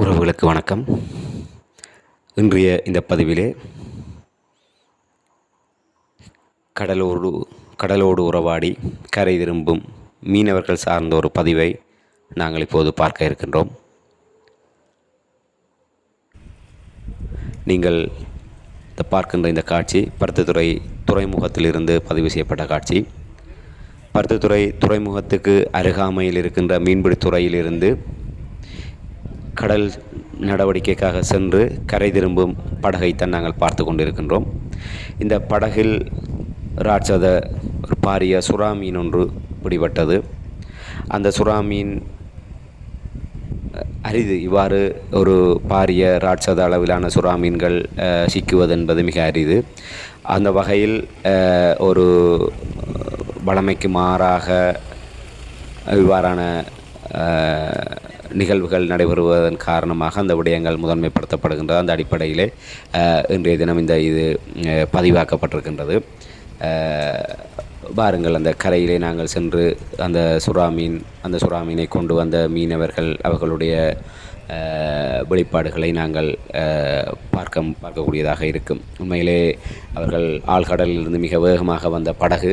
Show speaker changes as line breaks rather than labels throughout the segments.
உறவுகளுக்கு வணக்கம். இன்றைய இந்த பதிவிலே கடலோடு கடலோடு உறவாடி கரை திரும்பும் மீனவர்கள் சார்ந்த ஒரு பதிவை நாங்கள் இப்போது பார்க்க இருக்கின்றோம். நீங்கள் இந்த பார்க்கின்ற இந்த காட்சி பருத்தித்துறை துறைமுகத்திலிருந்து பதிவு செய்யப்பட்ட காட்சி. பருத்தித்துறை துறைமுகத்துக்கு அருகாமையில் இருக்கின்ற மீன்பிடித்துறையிலிருந்து கடல் நடவடிக்கைக்காக சென்று கரை திரும்பும் படகைத்தான் நாங்கள் பார்த்து கொண்டிருக்கின்றோம். இந்த படகில் ராட்சத ஒரு பாரிய சுறா மீன் ஒன்று பிடிபட்டது. அந்த சுறா மீன் அரிது. இவ்வாறு ஒரு பாரிய ராட்சத அளவிலான சுறா மீன்கள் சிக்குவது என்பது மிக அரிது. அந்த வகையில் ஒரு வழமைக்கு மாறாக இவ்வாறான நிகழ்வுகள் நடைபெறுவதன் காரணமாக அந்த விடயங்கள் முதன்மைப்படுத்தப்படுகின்றது அந்த அடிப்படையிலே இன்றைய தினம் இந்த இது பதிவாக்கப்பட்டிருக்கின்றது. பாருங்கள் அந்த கரையிலே நாங்கள் சென்று அந்த சுறா மீன் அந்த சுறா மீனை கொண்டு வந்த மீனவர்கள் அவர்களுடைய வெளிப்பாடுகளை நாங்கள் பார்க்க பார்க்கக்கூடியதாக இருக்கும். உண்மையிலே அவர்கள் ஆழ்கடலிலிருந்து மிக வேகமாக வந்த படகு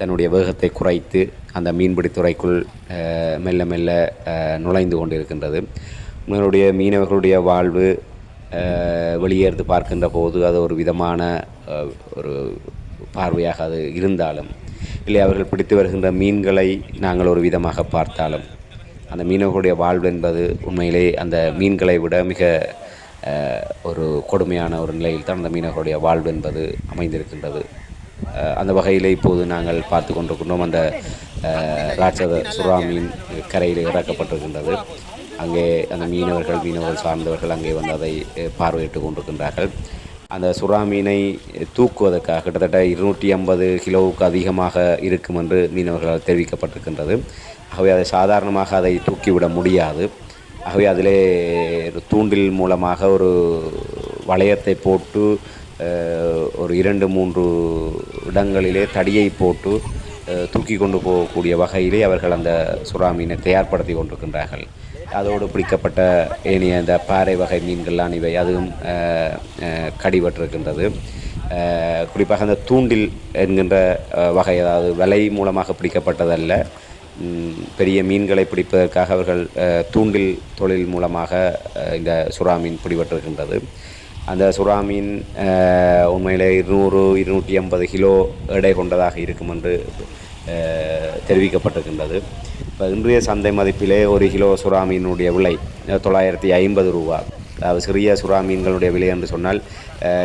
தன்னுடைய வேகத்தை குறைத்து அந்த மீன்பிடித்துறைக்குள் மெல்ல மெல்ல நுழைந்து கொண்டிருக்கின்றது. உங்களுடைய மீனவர்களுடைய வாழ்வு வெளியேறது பார்க்கின்ற போது அது ஒரு விதமான ஒரு பார்வையாக அது இருந்தாலும் இல்லை அவர்கள் பிடித்து வருகின்ற மீன்களை நாங்கள் ஒரு விதமாக பார்த்தாலும் அந்த மீனவர்களுடைய வாழ்வு என்பது உண்மையிலே அந்த மீன்களை விட மிக ஒரு கொடுமையான ஒரு நிலையில் தான் அந்த மீனவர்களுடைய வாழ்வு என்பது அமைந்திருக்கின்றது. அந்த வகையில் இப்போது நாங்கள் பார்த்து கொண்டிருக்கின்றோம். அந்த ராட்சத சுறா மீன் கரையில் இறக்கப்பட்டிருக்கின்றது. அங்கே அந்த மீனவர்கள் மீனவர்கள் சார்ந்தவர்கள் அங்கே வந்து அதை பார்வையிட்டு கொண்டிருக்கின்றார்கள். அந்த சுறா மீனை தூக்குவதற்காக கிட்டத்தட்ட இருநூற்றி ஐம்பது கிலோவுக்கு அதிகமாக இருக்கும் என்று மீனவர்களால் தெரிவிக்கப்பட்டிருக்கின்றது. ஆகவே அதை சாதாரணமாக அதை தூக்கிவிட முடியாது. ஆகவே அதிலே தூண்டில் மூலமாக ஒரு வளையத்தை போட்டு ஒரு இரண்டு மூன்று இடங்களிலே தடியை போட்டு தூக்கி கொண்டு போகக்கூடிய வகையிலே அவர்கள் அந்த சுறா மீனை தயார்படுத்தி கொண்டிருக்கின்றார்கள். அதோடு பிடிக்கப்பட்ட ஏனைய இந்த பாறை வகை மீன்கள்லாம் இவை அதுவும் கடிபட்டிருக்கின்றது. குறிப்பாக அந்த தூண்டில் என்கின்ற வகை அதாவது வலை மூலமாக பிடிக்கப்பட்டதல்ல. பெரிய மீன்களை பிடிப்பதற்காக அவர்கள் தூண்டில் தொழில் மூலமாக இந்த சுறா மீன் பிடிபட்டிருக்கின்றது. அந்த சுறா மீன் உண்மையில் இருநூறு இருநூற்றி ஐம்பது கிலோ எடை கொண்டதாக இருக்கும் என்று தெரிவிக்கப்பட்டிருக்கின்றது. இப்போ இன்றைய சந்தை மதிப்பிலே ஒரு கிலோ சுறா மீனுடைய விலை தொள்ளாயிரத்தி ஐம்பது ரூபா சிறிய சுறா மீன்களுடைய விலை என்று சொன்னால்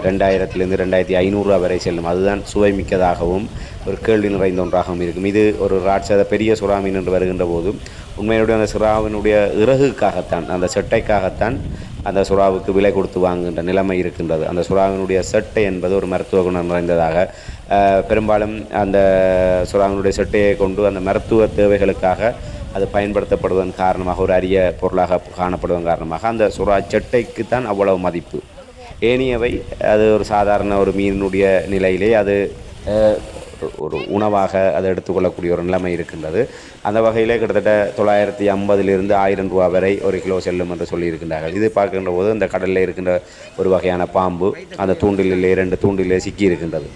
ரெண்டாயிரத்திலிருந்து ரெண்டாயிரத்தி ஐநூறுரூவா வரை செல்லும். அதுதான் சுவை மிக்கதாகவும் ஒரு கேள்வி நிறைந்த ஒன்றாகவும் இருக்கும். இது ஒரு ராட்சத பெரிய சுறா மீன் என்று வருகின்ற போதும் உண்மையுடைய அந்த சுறாவினுடைய இறகுக்காகத்தான் அந்த செட்டைக்காகத்தான் அந்த சுறாவுக்கு விலை கொடுத்து வாங்குகின்ற நிலைமை இருக்கின்றது. அந்த சுறாவினுடைய செட்டை என்பது ஒரு மருத்துவ குணம் நிறைந்ததாக பெரும்பாலும் அந்த சுறாவினுடைய செட்டையை கொண்டு அந்த மருத்துவ தேவைகளுக்காக அது பயன்படுத்தப்படுவதன் காரணமாக ஒரு அரிய பொருளாக காணப்படுவதன் காரணமாக அந்த சுறா செட்டைக்கு தான் அவ்வளவு மதிப்பு. ஏனியவை அது ஒரு சாதாரண ஒரு மீனுடைய நிலையிலே அது ஒரு உணவாக அதை எடுத்துக்கொள்ளக்கூடிய ஒரு நிலைமை இருக்கின்றது. அந்த வகையிலே கிட்டத்தட்ட தொள்ளாயிரத்தி ஐம்பதிலிருந்து ஆயிரம் ரூபா வரை ஒரு கிலோ செல்லும் என்று சொல்லியிருக்கின்றார்கள். இது பார்க்கின்ற போது அந்த கடலில் இருக்கின்ற ஒரு வகையான பாம்பு அந்த தூண்டிலே இரண்டு தூண்டிலே சிக்கி இருக்கின்றது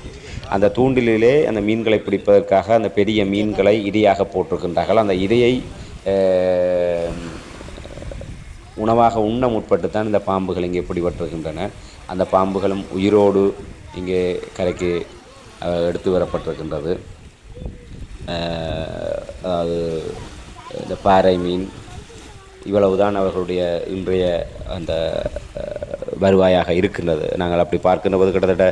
அந்த தூண்டிலே அந்த மீன்களை பிடிப்பதற்காக அந்த பெரிய மீன்களை இரையாக போட்டிருக்கின்றார்கள். அந்த இரையை உணவாக உண்ண முற்பட்டு தான் இந்த பாம்புகள் இங்கே பிடிபட்டிருக்கின்றன. அந்த பாம்புகளும் உயிரோடு இங்கே கரைக்கு எடுத்து வரப்பட்டிருக்கின்றது. அதாவது இந்த பாறை மீன் இவ்வளவுதான் அவர்களுடைய இன்றைய அந்த வருவாயாக இருக்கின்றது. நாங்கள் அப்படி பார்க்கின்ற போது கிட்டத்தட்ட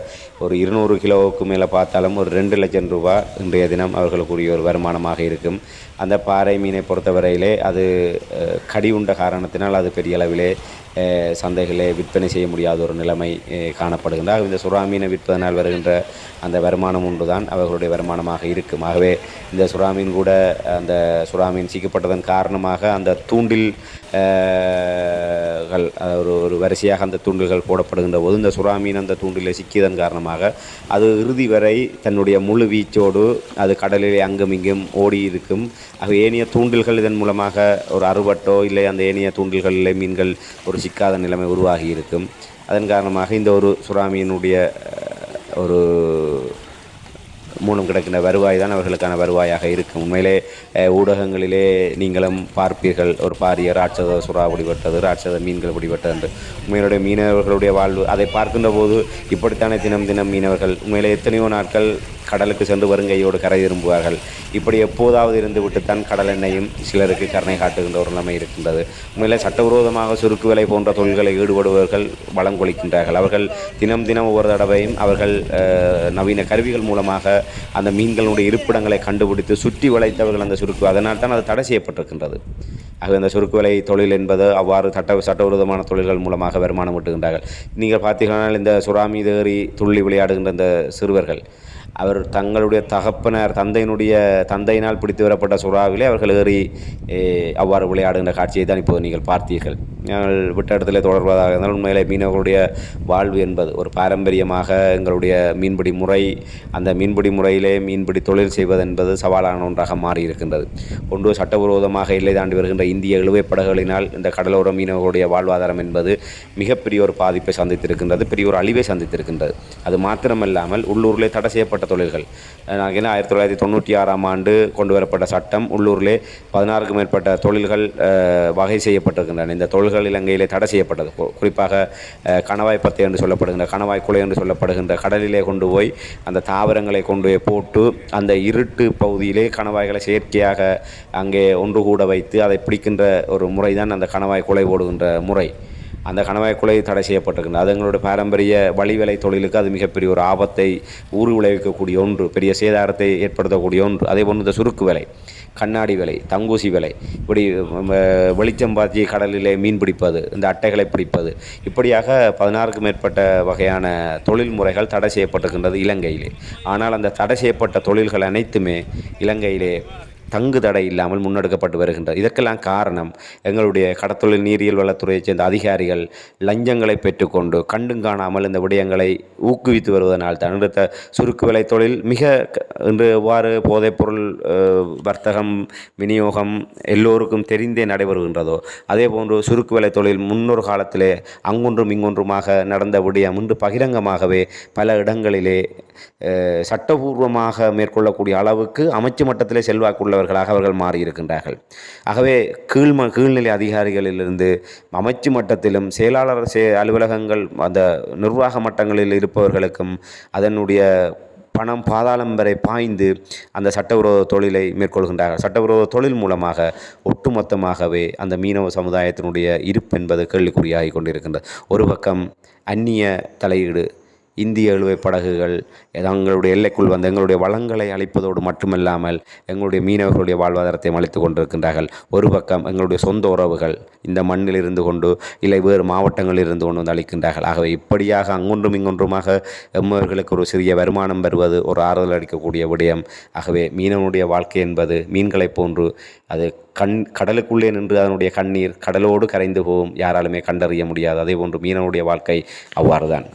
ஒரு இருநூறு கிலோவுக்கு மேலே பார்த்தாலும் ஒரு ரெண்டு லட்சம் ரூபா இன்றைய தினம் அவர்களுக்குரிய ஒரு வருமானமாக இருக்கும். அந்த பாறை மீனை பொறுத்தவரையிலே அது கடி உண்ட காரணத்தினால் அது பெரிய அளவிலே சந்தைகளே விற்பனை செய்ய முடியாத ஒரு நிலைமை அஹ், காணப்படுகின்றது. இந்த சுறா மீனை விற்பதனால் வருகின்ற அந்த வருமானம் ஒன்றுதான் அவர்களுடைய வருமானமாக இருக்கும். ஆகவே இந்த சுறாமீன் கூட அந்த சுறாமீன் சீக்கப்பட்டதன் காரணமாக அந்த தூண்டில் ஒரு ஒரு வரிசையாக அந்த தூண்டில்கள் போடப்படுகின்ற போது இந்த சுறாமீன் அந்த தூண்டிலை சிக்கியதன் காரணமாக அது இறுதி வரை தன்னுடைய முழு வீச்சோடு அது கடலிலே அங்கும் இங்கும் ஓடி இருக்கும். ஆக ஏனைய தூண்டில்கள் இதன் மூலமாக ஒரு அறுபட்டோ இல்லை அந்த ஏனைய தூண்டில்களிலே மீன்கள் ஒரு சிக்காத நிலைமை உருவாகி இருக்கும். அதன் காரணமாக இந்த ஒரு சுறா மீனுடைய ஒரு மூலம் கிடைக்கின்ற வருவாய் தான் அவர்களுக்கான வருவாயாக இருக்கும். உண்மையிலே ஊடகங்களிலே நீங்களும் பார்ப்பீர்கள். ஒரு பாரிய ராட்சத சுறா பிடிபட்டது ராட்சத மீன்கள் பிடிபட்டது என்று. உண்மையிலுடைய மீனவர்களுடைய வாழ்வு அதை பார்க்கின்ற போது இப்படித்தானே தினம் தினம் மீனவர்கள் உண்மையிலே எத்தனையோ நாட்கள் கடலுக்கு சென்று வருங்கையோடு கரை திரும்புவார்கள். இப்படி எப்போதாவது இருந்து விட்டுத்தான் கடல் எண்ணெயும் சிலருக்கு கருணை காட்டுகின்ற ஒரு நிலைமை இருக்கின்றது. உண்மையிலே சட்டவிரோதமாக சுருக்கு விலை போன்ற தொழில்களை ஈடுபடுபவர்கள் வளம் கொளிக்கின்றார்கள் அவர்கள் தினம் தினம் ஒவ்வொரு தடவையும் அவர்கள் நவீன கருவிகள் மூலமாக அந்த மீன்களுடைய இருப்பிடங்களை கண்டுபிடித்து சுற்றி வளைத்தவர்கள் அந்த சுருக்கு. அதனால் தான் அது தடை செய்யப்பட்டிருக்கின்றது. ஆகவே அந்த சுருக்கு விலை தொழில் என்பது அவ்வாறு சட்ட சட்டவிரோதமான தொழில்கள் மூலமாக வருமானம் ஈட்டுகின்றார்கள். நீங்கள் பார்த்தீங்கன்னா இந்த சுறாமி மீது ஏறி துள்ளி விளையாடுகின்ற இந்த சிறுவர்கள் அவர் தங்களுடைய தகப்பனர் தந்தையினுடைய தந்தையினால் பிடித்து வரப்பட்ட சுறாவிலே அவர்கள் ஏறி அவ்வாறு விளையாடுகின்ற காட்சியை தான் இப்போது நீங்கள் பார்த்தீர்கள். நாங்கள் விட்ட இடத்துல தொடர்வதாக இருந்தால் உண்மையிலே மீனவர்களுடைய வாழ்வு என்பது ஒரு பாரம்பரியமாக எங்களுடைய மீன்பிடி முறை அந்த மீன்பிடி முறையிலே மீன்பிடி தொழில் செய்வது என்பது சவாலான ஒன்றாக மாறி இருக்கின்றது ஒன்று சட்டவிரோதமாக எல்லை தாண்டி வருகின்ற இந்திய இழுவைப்படகுகளினால் இந்த கடலோர மீனவர்களுடைய வாழ்வாதாரம் என்பது மிகப்பெரிய ஒரு பாதிப்பை சந்தித்திருக்கின்றது பெரிய ஒரு அழிவை சந்தித்திருக்கின்றது. அது மாத்திரமல்லாமல் உள்ளூரிலே தடை செய்யப்பட்ட தொழில்கள். நாங்கள் ஆயிரத்தி தொள்ளாயிரத்தி தொண்ணூற்றி ஆறாம் ஆண்டு கொண்டு வரப்பட்ட சட்டம் உள்ளூரிலே பதினாறுக்கும் மேற்பட்ட தொழில்கள் வகை செய்யப்பட்டிருக்கின்றன. இந்த தொழில்கள் இலங்கையிலே தடை செய்யப்பட்டது. குறிப்பாக கணவாய் பத்தை என்று சொல்லப்படுகின்ற கணவாய் குலை என்று சொல்லப்படுகின்ற கடலிலே கொண்டு போய் அந்த தாவரங்களை கொண்டு போய் போட்டு அந்த இருட்டு பகுதியிலே கணவாய்களை செயற்கையாக அங்கே ஒன்று கூட வைத்து அதை பிடிக்கின்ற ஒரு முறை தான் அந்த கணவாய் குலை போடுகின்ற முறை. அந்த கணவாய் குலை தடை செய்யப்பட்டிருக்கின்றது. அது எங்களுடைய பாரம்பரிய வழிவேலை தொழிலுக்கு அது மிகப்பெரிய ஒரு ஆபத்தை ஊறு விளைவிக்கக்கூடிய ஒன்று பெரிய சேதாரத்தை ஏற்படுத்தக்கூடிய ஒன்று. அதே போன்று இந்த சுருக்கு வேலை. கண்ணாடி விலை தங்கூசி விலை இப்படி வெளிச்சம் பாய்ச்சி கடலிலே மீன் பிடிப்பது இந்த அட்டைகளை பிடிப்பது இப்படியாக பதினாறுக்கும் மேற்பட்ட வகையான தொழில் முறைகள் தடை செய்யப்பட்டிருக்கின்றது இலங்கையிலே. ஆனால் அந்த தடை செய்யப்பட்ட தொழில்கள் அனைத்துமே இலங்கையிலே தங்கு தடை இல்லாமல் முன்னெடுக்கப்பட்டு வருகின்றது. இதற்கெல்லாம் காரணம் எங்களுடைய கடத்தொழில் நீரியல் வளத்துறையைச் சேர்ந்த அதிகாரிகள் லஞ்சங்களை பெற்றுக்கொண்டு கண்டும் காணாமல் இந்த விடயங்களை ஊக்குவித்து வருவதனால் தான். இந்த சுருக்கு விலை தொழில் மிக இன்று எவ்வாறு போதைப்பொருள் வர்த்தகம் விநியோகம் எல்லோருக்கும் தெரிந்தே நடைபெறுகின்றதோ அதே போன்று சுருக்கு விலை தொழில் முன்னொரு காலத்திலே அங்கொன்றும் இங்கொன்றுமாக நடந்த விடயம் இன்று பகிரங்கமாகவே பல இடங்களிலே சட்டபூர்வமாக மேற்கொள்ளக்கூடிய அளவுக்கு அமைச்சு மட்டத்திலே உள்ளவர்களாக அவர்கள் மாறியிருக்கின்றார்கள். ஆகவே கீழ்ம கீழ்நிலை அதிகாரிகளிலிருந்து அமைச்சு மட்டத்திலும் செயலாளர் சே அலுவலகங்கள் அந்த நிர்வாக மட்டங்களில் இருப்பவர்களுக்கும் அதனுடைய பணம் பாதாளம் வரை பாய்ந்து அந்த சட்டவிரோத தொழிலை மேற்கொள்கின்றார்கள். சட்டவிரோத தொழில் மூலமாக ஒட்டுமொத்தமாகவே அந்த மீனவ சமுதாயத்தினுடைய இருப்பு என்பது கேள்விக்குறியாகி கொண்டிருக்கின்றது. ஒரு பக்கம் அந்நிய தலையீடு இந்திய இழுவை படகுகள் எங்களுடைய எல்லைக்குள் வந்து எங்களுடைய வளங்களை அழிப்பதோடு மட்டுமல்லாமல் எங்களுடைய மீனவர்களுடைய வாழ்வாதாரத்தை அழித்து கொண்டிருக்கின்றார்கள். ஒரு பக்கம் எங்களுடைய சொந்த உறவுகள் இந்த மண்ணில் இருந்து கொண்டு இல்லை வேறு மாவட்டங்களில் இருந்து கொண்டு வந்து அளிக்கின்றார்கள் ஆகவே இப்படியாக அங்கொன்றும் இங்கொன்றுமாக எம்மவர்களுக்கு ஒரு சிறிய வருமானம் பெறுவது ஒரு ஆறுதல் அளிக்கக்கூடிய விடயம். ஆகவே மீனவனுடைய வாழ்க்கை என்பது மீன்களைப் போன்று அது கண் கடலுக்குள்ளே நின்று அதனுடைய கண்ணீர் கடலோடு கரைந்து போகும் யாராலுமே கண்டறிய முடியாது. அதே போன்று மீனவனுடைய வாழ்க்கை அவ்வாறுதான்.